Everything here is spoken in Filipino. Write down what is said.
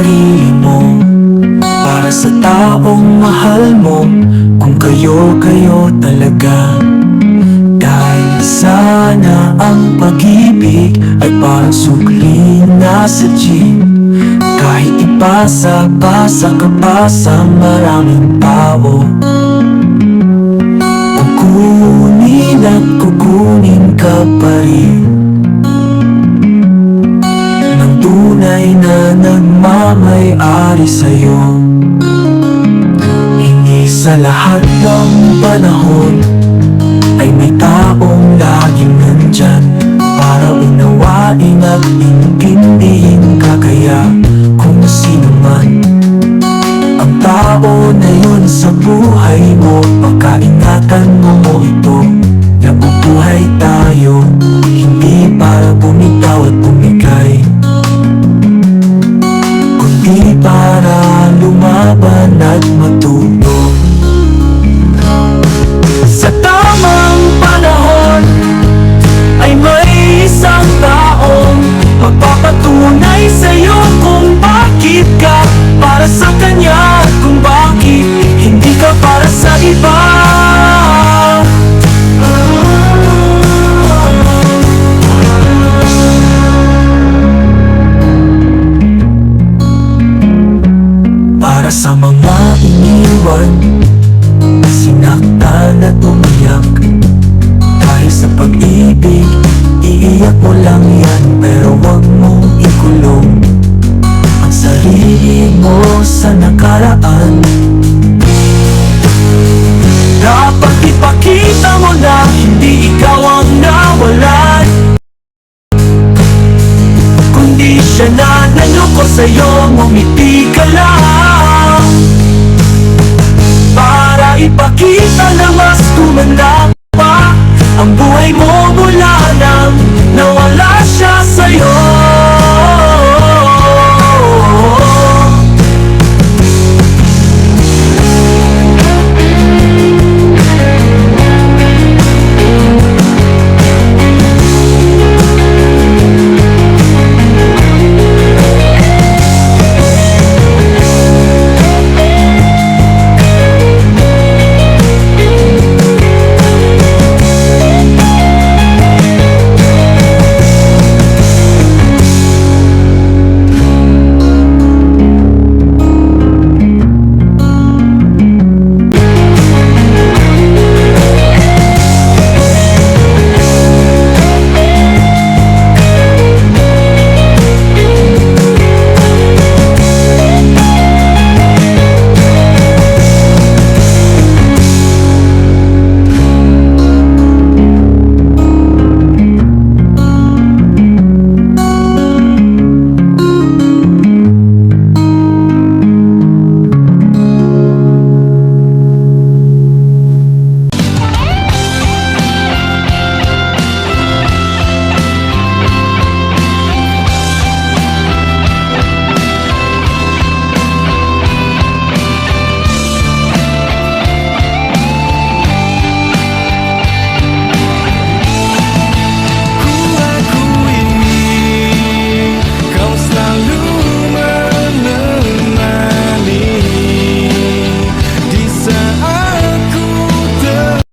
sarili mo. Para sa taong mahal mo Kung kayo, kayo talaga. Dahil sana ang pag-ibig Ay parang sukli na sa jeep. Kahit ipasa, pasa ka pa sa maraming tao. Kukunin at kukunin ka pa rin. nangyari sa'yo. Hindi sa lahat ng panahon Ay may taong laging nandyan Para unawain at intindihan sa'yo kung bakit ka para sa kanya at kung bakit hindi ka para sa iba. Para sa mga iniwan Sinaktan at umiyak. Dahil sa pag-ibig Iiyak mo lang yan Pero wag sa'yo Ngumiti ka lang. Para ipakita na mas gumanda pa Ang buhay mo mula nang nawala siya sa'yo.